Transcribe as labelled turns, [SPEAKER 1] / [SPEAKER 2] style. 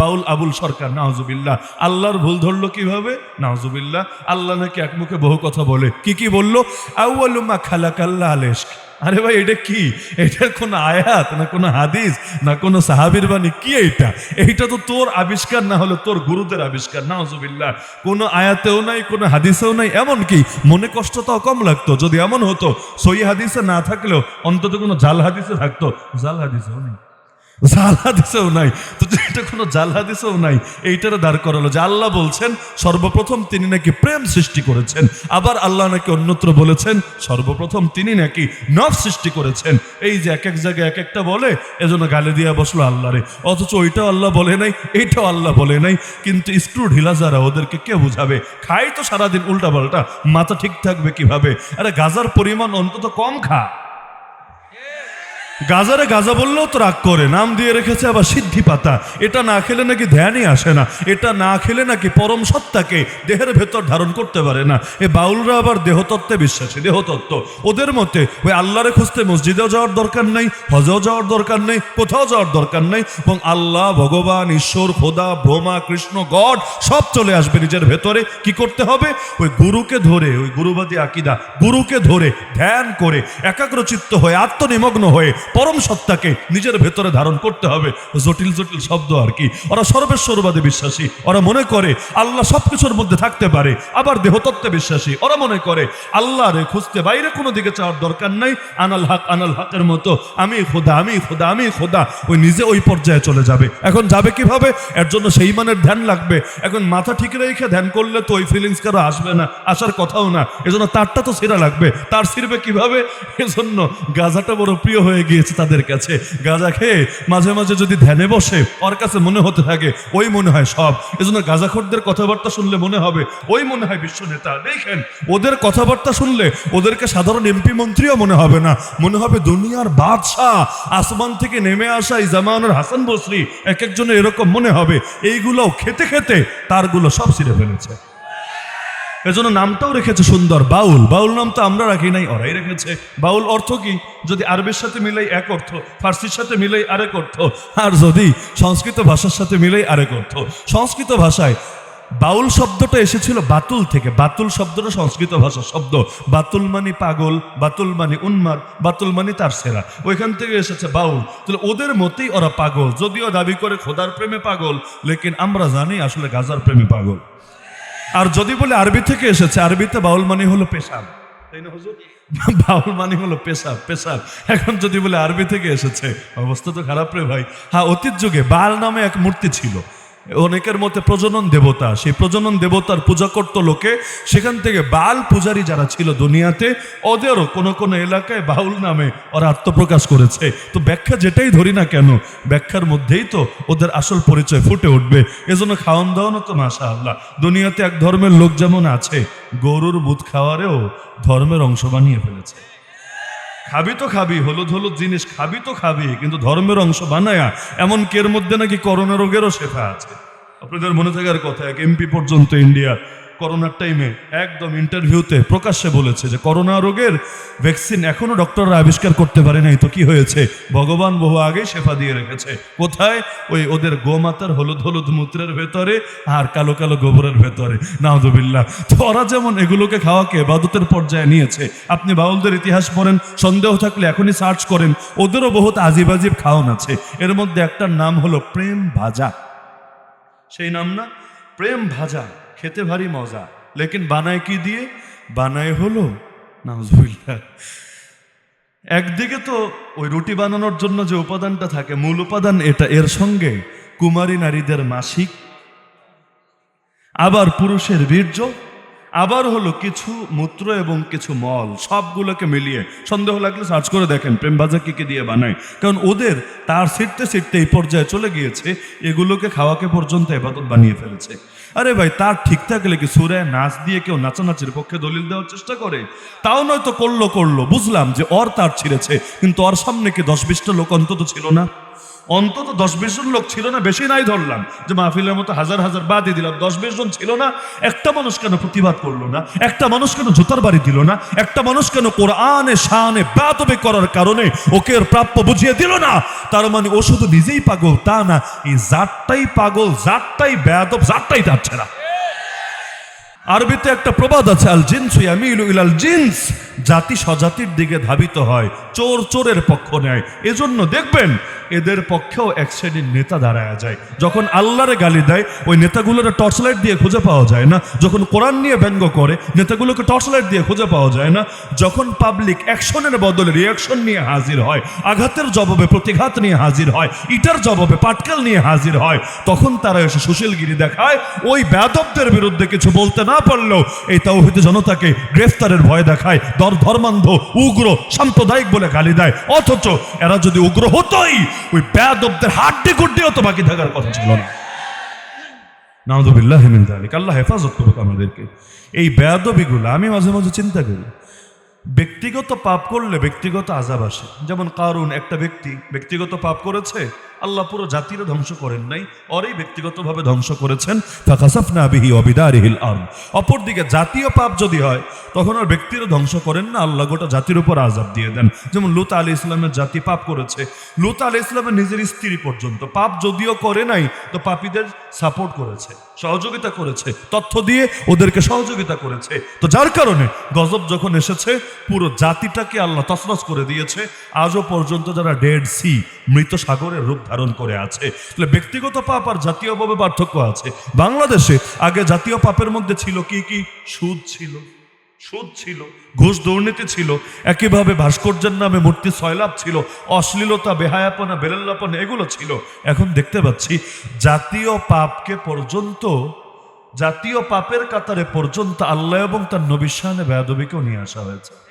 [SPEAKER 1] বাউল আবুল সরকার নাহজুবিল্লাহ আল্লাহর ভুল ধরলো কীভাবে? নাহজুবিল্লাহ আল্লাহ নাকি এক মুখে বহু কথা বলে। কি কি বলল? আউ্লুমা খালাকাল্লা আলেশক আরে ভাই, এটা কি? এটার কোনো আয়াত না কোনো হাদিস না কোনো সাহাবির বাণী? কি এইটা? এইটা তো তোর আবিষ্কার না হলে তোর গুরুদের আবিষ্কার না হজুবিল্লাহ কোনো আয়াতেও নাই, কোনো হাদিসেও নাই এমন কি মনে কষ্টটাও কম লাগতো। যদি এমন হতো সই হাদিসে না থাকলেও অন্তত কোনো জাল হাদিসে থাকতো। জাল হাদিসেও নেই। জাল হাদিসেও নাই। তো এটা কোনো জাল হাদিসেও নাই, এইটারে দাঁড় করালো যে আল্লাহ বলছেন, সর্বপ্রথম তিনি নাকি প্রেম সৃষ্টি করেছেন। আবার আল্লাহ নাকি অন্যত্র বলেছেন, সর্বপ্রথম তিনি নাকি নফ সৃষ্টি করেছেন। এই যে এক এক জায়গায় এক একটা বলে, এজন্য গালে দিয়া বসল আল্লাহরে। অথচ ওইটাও আল্লাহ বলে নাই, এইটাও আল্লাহ বলে নাই। কিন্তু স্ক্রু ঢিলা যারা, ওদেরকে কে বুঝাবে? খাই তো সারাদিন উল্টা পাল্টা মাথা ঠিক থাকবে কীভাবে? আরে গাজার পরিমাণ অন্তত কম খা। গাজারে গাজা বললেও তো রাগ করে, নাম দিয়ে রেখেছে আবার সিদ্ধি পাতা। এটা না খেলে নাকি ধ্যানই আসে না, এটা না খেলে নাকি পরম সত্তাকে দেহের ভেতর ধারণ করতে পারে না। এ বাউলরা আবার দেহতত্ত্বে বিশ্বাসী, দেহতত্ত্ব। ওদের মতে, ওই আল্লাহরে খুঁজতে মসজিদেও যাওয়ার দরকার নেই, হজেও যাওয়ার দরকার নেই, কোথাও যাওয়ার দরকার নেই, এবং আল্লাহ, ভগবান, ঈশ্বর, খোদা, ব্রহ্মা, কৃষ্ণ, গড, সব চলে আসবে নিজের ভেতরে। কি করতে হবে? ওই গুরুকে ধরে, ওই গুরুবাদী আকিদা, গুরুকে ধরে ধ্যান করে, একাগ্রচিত্ত হয়ে, আত্মনিমগ্ন হয়ে পরম সত্তাকে নিজের ভেতরে ধারণ করতে হবে। জটিল জটিল শব্দ আর কি। ওরা সর্বেশ্বরবাদে বিশ্বাসী। ওরা মনে করে আল্লাহ সবকিছুর মধ্যে থাকতে পারে, আবার দেহতত্ত্বে বিশ্বাসী। ওরা মনে করে আল্লাহ রে খুঁজতে বাইরে কোনো দিকে চাওয়ার দরকার নাই। আনাল হক, আনাল হকের মতো। আমি খোদা আমি খোদা আমি খোদা। ওই নিজে ওই পর্যায়ে চলে যাবে। এখন যাবে কীভাবে? এর জন্য সেই মানের ধ্যান লাগবে। এখন মাথা ঠিক রেখে ধ্যান করলে তো ওই ফিলিংস কারও আসবে না, আসার কথাও না। এজন্য তারটা তো সিরা লাগবে। তার সিরবে কীভাবে? এজন্য গাজাটা বড় প্রিয় হয়ে গিয়েছে তাদের কাছে। গাজা খেয়ে মাঝে মাঝে যদি ধ্যানে বসে, ওর কাছে মনে হতে থাকে, ওই মনে হয় সব। এজন্য গাজাখোরদের কথাবার্তা শুনলে মনে হবে, ওই মনে হয় বিশ্ব নেতা। দেখেন, ওদের কথাবার্তা শুনলে ওদেরকে সাধারণ এমপি মন্ত্রীও মনে হবে না। মনে হবে দুনিয়ার বাদশাহ, আসমান থেকে নেমে আসা এই জামানের হাসান বসরি এক একজনের এরকম মনে হবে। এইগুলো খেতে খেতে তারগুলো সব ছিঁড়ে ফেলেছে। এজন্য নামটাও রেখেছে সুন্দর বাউল। বাউল নাম তো আমরা রাখি নাই, ওরাই রেখেছে। বাউল অর্থ কি? যদি আরবের সাথে মিলাই এক অর্থ, ফার্সির সাথে মিলাই আরেক অর্থ, আর যদি সংস্কৃত ভাষার সাথে মিলাই আরেক অর্থ। সংস্কৃত ভাষায় বাউল শব্দটা এসেছিল বাতুল থেকে। বাতুল শব্দটা সংস্কৃত ভাষার শব্দ। বাতুল মানে পাগল, বাতুল মানে উন্মাদ, বাতুল মানে তার সেরা। ওইখান থেকে এসেছে বাউল। তাহলে ওদের মতেই ওরা পাগল। যদিও দাবি করে খোদার প্রেমে পাগল, লেকিন আমরা জানি আসলে গাজার প্রেমে পাগল। আর যদি বলে আরবি থেকে এসেছে, আরবিতে বাউল মানে হলো পেশাব। তাই না হুজুর? বাউল মানে হলো পেশাব পেশাব। এখন যদি বলে আরবি থেকে এসেছে, অবস্থা তো খারাপ রে ভাই। হ্যাঁ অতীত যুগে বাল নামে এক মূর্তি ছিল। অনেকের মতে প্রজনন দেবতা, সেই প্রজনন দেবতার পূজা করত লোকে। সেখান থেকে বাল পূজারী যারা ছিল দুনিয়াতে, ওদেরও কোনো কোনো এলাকায় বাউল নামে ওরা আত্মপ্রকাশ করেছে। তো ব্যাখ্যা যেটাই ধরি না কেন, ব্যাখ্যার মধ্যেই তো ওদের আসল পরিচয় ফুটে উঠবে। এজন্য খাওয়ান দাওয়ানো তো মাসা আল্লাহ দুনিয়াতে এক ধর্মের লোক যেমন আছে, গরুর বুধ খাওয়ারেও ধর্মের অংশ বানিয়ে ফেলেছে। খাবি তো খাবি, হলুদ হলুদ জিনিস খাবি তো খাবি, কিন্তু ধর্মের অংশ বানায়া, এমন কের মধ্যে নাকি করোনা রোগেরও শেখা আছে? আপনাদের মনে থাকার কথা, এক এমপি পর্যন্ত ইন্ডিয়া করোনার টাইমে একদম ইন্টারভিউতে প্রকাশ্যে বলেছে যে, করোনা রোগের ভ্যাকসিন এখনও ডক্টররা আবিষ্কার করতে পারে নাই। তো কি হয়েছে? ভগবান বহু আগেই শেফা দিয়ে রেখেছে। কোথায়? ওই ওদের গোমাতার হলুদ হলুদ মূত্রের ভেতরে আর কালো কালো গোবরের ভেতরে। নাউদুবিল্লাহ তো ওরা যেমন এগুলোকে খাওয়াকে বাদতের পর্যায়ে নিয়েছে, আপনি বাউলদের ইতিহাস পড়েন, সন্দেহ থাকলে এখনই সার্চ করেন, ওদেরও বহুত আজিব আজিব খাওয়ান আছে। এর মধ্যে একটার নাম হলো প্রেম ভাজা। সেই নাম না? প্রেম ভাজা। খেতে ভারী মজা। লেকিন বানায় কি দিয়ে? বানায় হলো, নাউজুবিল্লাহ। একদিকে তো ওই রুটি বানানোর জন্য যে উপাদানটা থাকে, মূল উপাদান এটা এর সঙ্গে কুমারী নারীদের মাসিক। আবার পুরুষের বীর্য আবার হলো কিছু মূত্র এবং কিছু মল, সবগুলোকে মিলিয়ে। সন্দেহ লাগলে সার্চ করে দেখেন, প্রেম ভাজা কি কি দিয়ে বানায়। কারণ ওদের তার সিটতে সিটতে এই পর্যায়ে চলে গিয়েছে, এগুলোকে খাওয়াকে পর্যন্ত এবাদত বানিয়ে ফেলেছে। আরে ভাই, তার ঠিক থাকলে কি সুরায় নাচ দিয়ে কেউ নাচানাচির পক্ষে দলিল দেওয়ার চেষ্টা করে? তাও নয়তো করল করল। বুঝলাম যে অর তার ছিঁড়েছে, কিন্তু ওর সামনে কি দশ বিশটা লোক অন্তত ছিল না? অন্তত দশ বিশ জন লোক ছিল না, বেশি নাই ধরলাম। যে মাহফিলের মতো হাজার হাজার বাদে দিলাম, দশ বিশ জন ছিল না, একটা মানুষ কেন প্রতিবাদ করল না? একটা মানুষ কেন জুতার বাড়ি দিল না? একটা মানুষ কেন কোরআনে শানে বাতবে করার কারণে ওকে প্রাপ্য বুঝিয়ে দিল না? তার মানে ও শুধু নিজেই পাগল, তা না, এই জাতটাই পাগল, জাতটাই বেয়াদব, জাতটাই যাচ্ছে না। আরবিতে একটা প্রবাদ আছে, আল জিন্স ইলাল জিন্স। জাতি স্বজাতির দিকে ধাবিত হয়, চোর চোরের পক্ষ নেয়। এজন্য দেখবেন, এদের পক্ষেও এক শ্রেণির নেতা দাঁড়ায় যায়। যখন আল্লাহরে গালি দেয়, ওই নেতাগুলোর টর্চ লাইট দিয়ে খুঁজে পাওয়া যায় না। যখন কোরআন নিয়ে ব্যঙ্গ করে, নেতাগুলোকে টর্চ লাইট দিয়ে খুঁজে পাওয়া যায় না। যখন পাবলিক অ্যাকশনের বদলে রিয়াকশন নিয়ে হাজির হয়, আঘাতের জবাবে প্রতিঘাত নিয়ে হাজির হয়, ইটার জবাবে পাটকেল নিয়ে হাজির হয়, তখন তারা এসে সুশীলগিরি দেখায়, ওই ব্যাদবদের বিরুদ্ধে কিছু বলতে না পারলেও এই তাওহিদ জনতাকে গ্রেফতারের ভয় দেখায়, দর ধর্মান্ধ, উগ্র, সাম্প্রদায়িক বলে গালি দেয়। অথচ এরা যদি উগ্র হতোই, ওই ব্যাদবদের হাড্ডি গুড্ডিও তো বাকি থাকার কথা ছিল না। নাউদুবিল্লাহ মিন যালিক। আল্লাহ হেফাজত করুক আমাদেরকে। এই বেয়াদবিগুলো আমি মাঝে মাঝে চিন্তা করি। ব্যক্তিগত পাপ করলে ব্যক্তিগত আজাব আসে। যেমন কারণ একটা ব্যক্তি ব্যক্তিগত পাপ করেছে আল্লাহ পুরো জাতির ধ্বংস করেন নাই, অরেই ব্যক্তিগতভাবে ধ্বংস করেছেন, ফাকাসাফনা বিহি অবিদারিহিল আরদ। অপরদিকে জাতীয় পাপ যদি হয়, তখন আর ব্যক্তির ধ্বংস করেন না, আল্লাহ গোটা জাতির উপর আজাব দিয়ে দেন। যেমন লুত আলী ইসলামের জাতি পাপ করেছে। লুত আলী ইসলামের নিজের স্ত্রী পর্যন্ত, পাপ যদিও করে নাই, তো পাপীদের সাপোর্ট করেছে, সহযোগিতা করেছে, তথ্য দিয়ে ওদেরকে সহযোগিতা করেছে। তো যার কারণে গজব যখন এসেছে, পুরো জাতিটাকে আল্লাহ তসনস করে দিয়েছে। আজও পর্যন্ত যারা ডেড সি মৃত সাগরের রূপ ধারণ করে আছে। তাহলে ব্যক্তিগত পাপ আর জাতীয়ভাবে পার্থক্য আছে। বাংলাদেশে আগে জাতীয় পাপের মধ্যে ছিল কি কি? সুদ ছিল। সুদ ছিল। ঘুষ দুর্নীতি ছিল। একইভাবে ভাস্কর্যের নামে মূর্তি সয়লাভ ছিল। অশ্লীলতা, বেহায়াপনা, বেলাল্লাপনা এগুলো ছিল। এখন দেখতে পাচ্ছি, জাতীয় পাপকে পর্যন্ত, জাতীয় পাপের কাতারে পর্যন্ত আল্লাহ এবং তার নবিশানে বেয়াদবিকেও নিয়ে আসা হয়েছে।